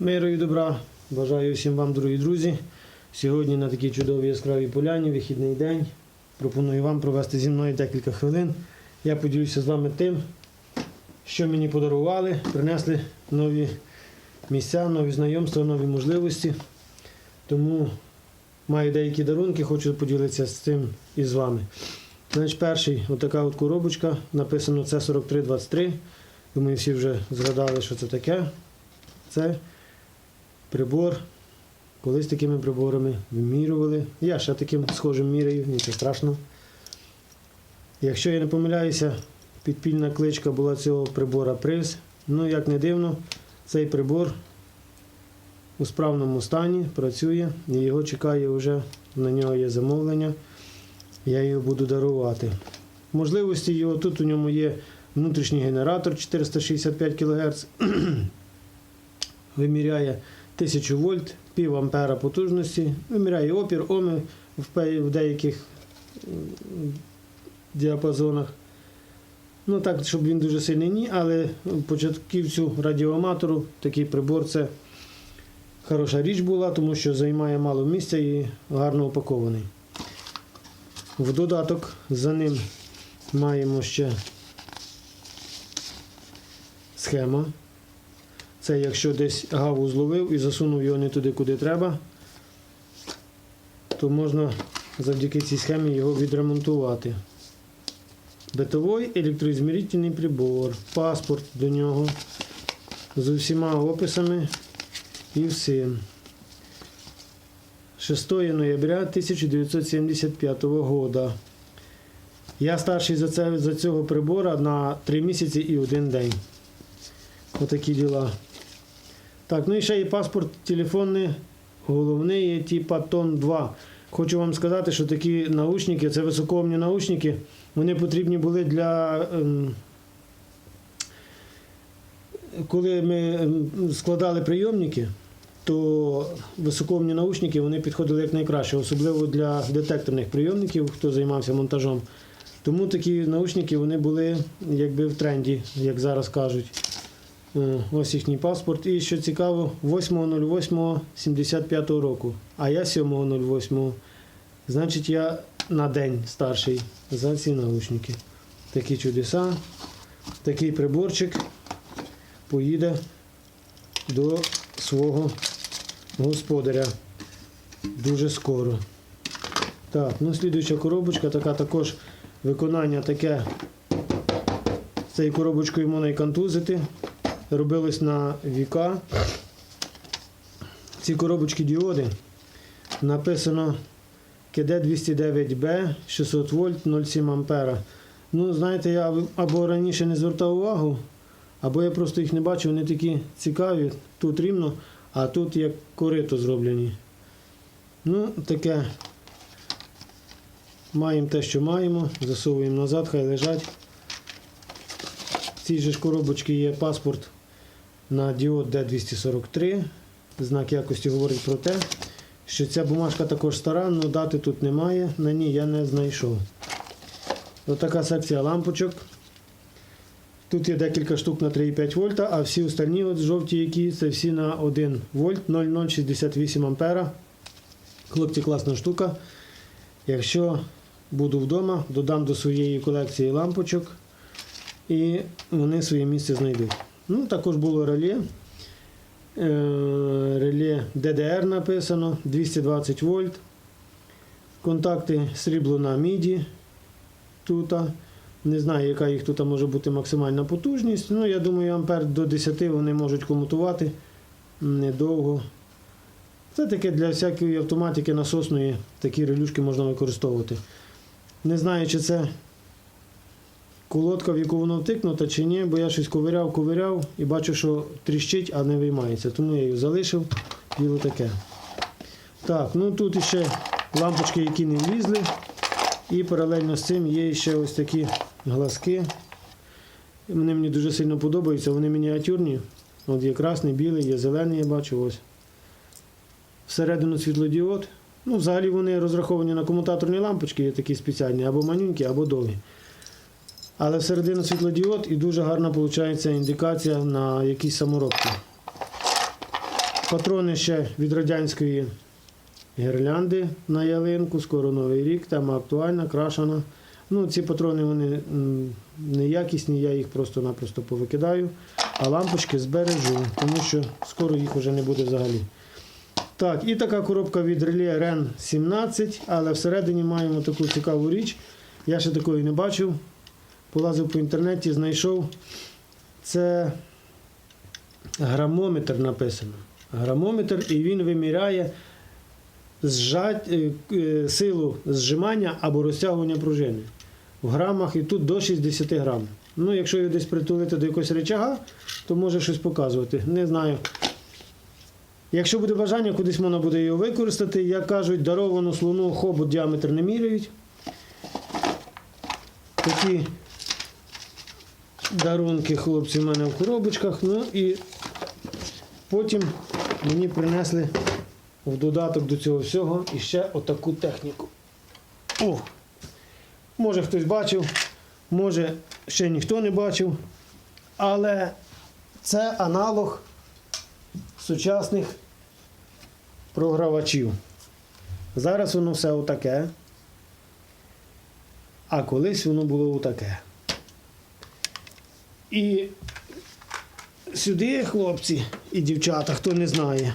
Миру і добра. Бажаю всім вам, дорогі друзі. Сьогодні на такій чудовій яскравій поляні, вихідний день. Пропоную вам провести зі мною декілька хвилин. Я поділюся з вами тим, що мені подарували, принесли нові місця, нові знайомства, нові можливості. Тому маю деякі дарунки, хочу поділитися з цим і з вами. Значить, перший, отака от коробочка, написано це 4323. Думаю, всі вже згадали, що це таке. Це прибор. Колись такими приборами вимірювали. Я ще таким схожим міряю, нічого страшного. Якщо я не помиляюся, підпільна кличка була цього прибора приз. Ну, як не дивно, цей прибор у справному стані працює і його чекає вже, на нього є замовлення. Я його буду дарувати. Можливості його тут у ньому є внутрішній генератор 465 кГц. Виміряє 1000 вольт, пів ампера потужності, виміряє опір, оми в деяких діапазонах. Ну так, щоб він дуже сильний ні, але початківцю радіоаматору такий прибор це хороша річ була, тому що займає мало місця і гарно упакований. В додаток за ним маємо ще схема. Це якщо десь гаву зловив і засунув його не туди, куди треба, то можна завдяки цій схемі його відремонтувати. Битовий електроізмірительний прибор, паспорт до нього з усіма описами і всім. 6 ноября 1975 года. Я старший за, це, за цього прибора на 3 місяці і 1 день. Отакі діла. Так, ну і ще є паспорт телефонний, головний є типа Тон 2. Хочу вам сказати, що такі наушники, це високоомні наушники, вони потрібні були для. ем, коли ми ем, складали прийомники, то високоомні наушники вони підходили як найкраще, особливо для детекторних прийомників, хто займався монтажом. Тому такі наушники вони були якби в тренді, як зараз кажуть. Е, Ось їхній паспорт. І що цікаво, 8.08.75 року, а я 7.08. Значить, я на день старший за ці наушники. Такі чудеса, такий приборчик поїде до свого господаря дуже скоро. Так, ну слідуюча коробочка, така також виконання таке. Цією коробочкою можна і контузити. Робилось на віка. Ці коробочки діоди написано КД 209Б 600 вольт 0,7 ампера. Ну, знаєте, я або раніше не звертав увагу, або я просто їх не бачив, вони такі цікаві. Тут рівно, а тут як корито зроблені. Ну, таке. Маємо те, що маємо, засовуємо назад, хай лежать. В цій же ж коробочці є паспорт на діод D243. Знак якості говорить про те, що ця бумажка також стара, але дати тут немає, на ній я не знайшов. Отака секція лампочок. Тут є декілька штук на 3,5 вольта, а всі остальні от жовті, які це всі на 1 вольт 0,068 ампера. Хлопці, класна штука. Якщо буду вдома, додам до своєї колекції лампочок і вони своє місце знайдуть. Ну, також було реле. Е, Реле DDR написано 220 вольт. Контакти срібло на міді. Тут. Не знаю, яка їх тут може бути максимальна потужність. Ну, я думаю, ампер до 10 вони можуть комутувати недовго. Це таке для всякої автоматики насосної, такі релюшки можна використовувати. Не знаю, чи це колодка, в яку воно втикнута, чи ні, бо я щось ковиряв, ковиряв і бачу, що тріщить, а не виймається. Тому я її залишив. Діло таке. Так, ну тут ще лампочки, які не влізли. І паралельно з цим є ще ось такі глазки. Вони мені дуже сильно подобаються, вони мініатюрні. От є красний, білий, є зелений, я бачу ось. Всередину світлодіод. Ну, взагалі вони розраховані на комутаторні лампочки, є такі спеціальні, або манюнькі, або довгі. Але всередину світлодіод і дуже гарна виходить індикація на якісь саморобки. Патрони ще від радянської гірлянди на ялинку, скоро Новий рік, тема актуальна, крашена. Ну, ці патрони вони неякісні, я їх просто-напросто повикидаю, а лампочки збережу, тому що скоро їх вже не буде взагалі. Так, і така коробка від реле REN 17, але всередині маємо таку цікаву річ. Я ще такої не бачив. Полазив по інтернеті, знайшов. Це грамометр написано. Грамометр, і він виміряє зжать, е, е, силу зжимання або розтягування пружини. В грамах і тут до 60 грам. Ну, якщо його десь притулити до якогось речага, то може щось показувати. Не знаю. Якщо буде бажання, кудись можна буде його використати. Як кажуть, даровану слону хобот діаметр не міряють. Такі дарунки хлопці в мене в коробочках. Ну і потім мені принесли в додаток до цього всього і ще отаку техніку. О! Може хтось бачив, може ще ніхто не бачив. Але це аналог сучасних програвачів. Зараз воно все отаке, а колись воно було отаке. І сюди, хлопці і дівчата, хто не знає,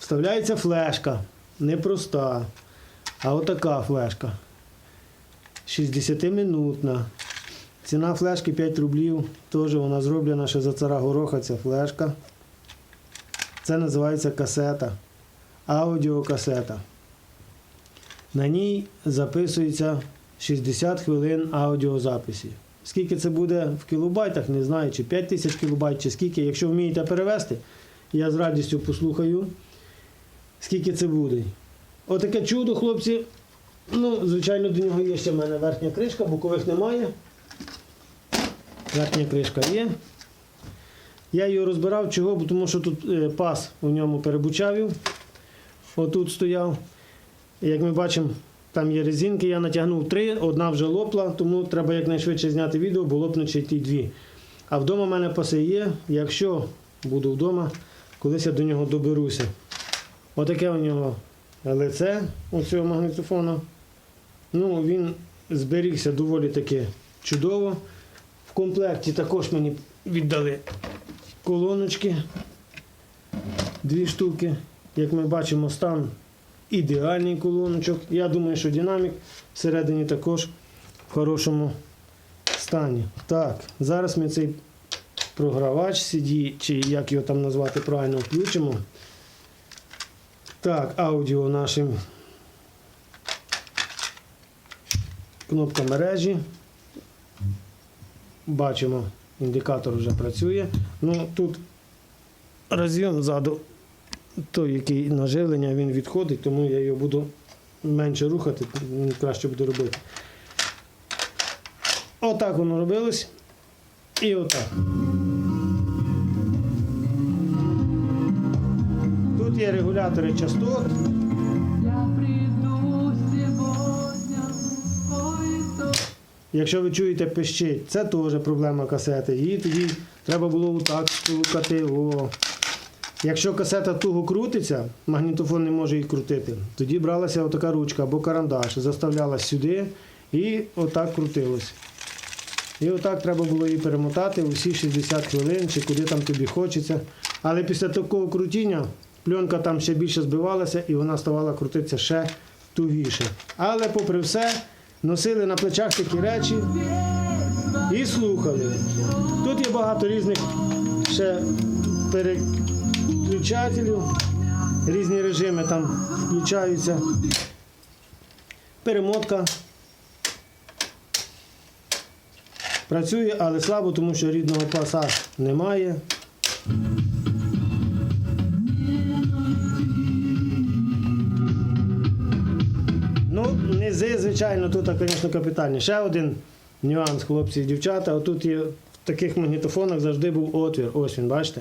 вставляється флешка. Непроста, а отака флешка. 60-минутна. Ціна флешки 5 рублів. Теж вона зроблена ще за цара гороха ця флешка. Це називається касета. Аудіокасета. На ній записується 60 хвилин аудіозаписі. Скільки це буде в кілобайтах, не знаю, чи 5 тисяч кілобайт, чи скільки. Якщо вмієте перевести, я з радістю послухаю, скільки це буде. Отаке чудо, хлопці. Ну, звичайно, до нього є ще в мене верхня кришка, бокових немає. Верхня кришка є. Я її розбирав чого, бо тому що тут е, пас у ньому перебучавів. Отут стояв. Як ми бачимо, там є резинки, я натягнув три, одна вже лопла, тому треба якнайшвидше зняти відео, бо лопнуть ще ті дві. А вдома в мене паси є. Якщо буду вдома, колись я до нього доберуся. Отаке у нього лице у цього магнітофона. Ну, він зберігся доволі таки чудово. В комплекті також мені віддали колоночки. Дві штуки. Як ми бачимо, стан ідеальний колоночок. Я думаю, що динамік всередині також в хорошому стані. Так, зараз ми цей програвач CD, чи як його там назвати правильно, включимо. Так, аудіо нашим кнопка мережі. Бачимо, індикатор вже працює. Ну, тут розйом ззаду, той, який на живлення, він відходить, тому я його буду менше рухати, краще буде робити. Отак воно робилось. І отак. Тут є регулятори частот. Якщо ви чуєте пищить, це теж проблема касети. Її тоді треба було отак стукати. Якщо касета туго крутиться, магнітофон не може її крутити, тоді бралася отака ручка або карандаш, заставлялась сюди і отак крутилось. І отак треба було її перемотати усі 60 хвилин, чи куди там тобі хочеться. Але після такого крутіння пленка там ще більше збивалася і вона ставала крутитися ще тугіше. Але попри все, носили на плечах такі речі і слухали. Тут є багато різних ще переключателів, різні режими там включаються. Перемотка. Працює, але слабо, тому що рідного паса немає. Ну, низи, звичайно, тут, звісно, капітальні. Ще один нюанс, хлопці і дівчата. Отут є в таких магнітофонах завжди був отвір. Ось він, бачите?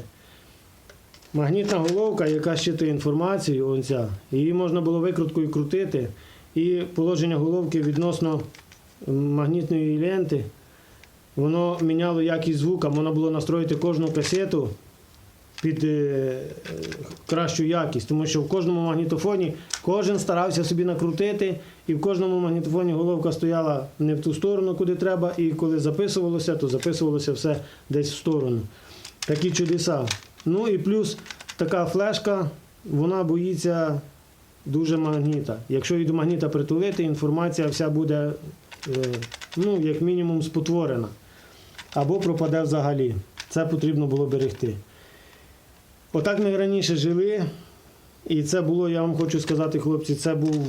Магнітна головка, яка щитує інформацію, ось її можна було викруткою крутити. І положення головки відносно магнітної ленти, воно міняло якість звука, можна було настроїти кожну касету під е, кращу якість, тому що в кожному магнітофоні кожен старався собі накрутити, і в кожному магнітофоні головка стояла не в ту сторону, куди треба, і коли записувалося, то записувалося все десь в сторону. Такі чудеса. Ну і плюс така флешка, вона боїться дуже магніта. Якщо її до магніта притулити, інформація вся буде, е, ну, як мінімум, спотворена. Або пропаде взагалі. Це потрібно було берегти. Отак ми раніше жили, і це було, я вам хочу сказати, хлопці, це був,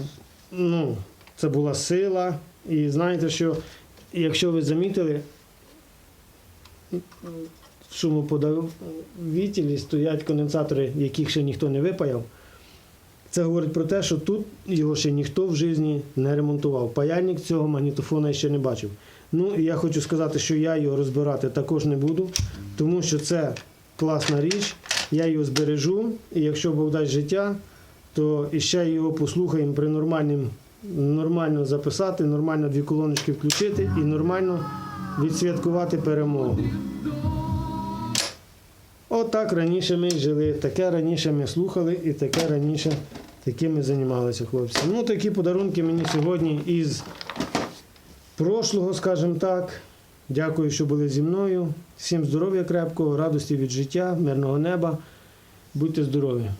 ну, це була сила. І знаєте, що якщо ви замітили, в шумоподавителі стоять конденсатори, яких ще ніхто не випаяв. Це говорить про те, що тут його ще ніхто в житті не ремонтував. Паяльник цього магнітофона ще не бачив. Ну і я хочу сказати, що я його розбирати також не буду, тому що це класна річ, я його збережу, і якщо Бог дасть життя, то іще його послухаємо при нормальнім, нормально записати, нормально дві колоночки включити і нормально відсвяткувати перемогу. Отак раніше ми жили, таке раніше ми слухали і таке раніше таким ми займалися, хлопці. Ну, такі подарунки мені сьогодні із прошлого, скажімо так. Дякую, що були зі мною. Всім здоров'я крепкого, радості від життя, мирного неба. Будьте здорові!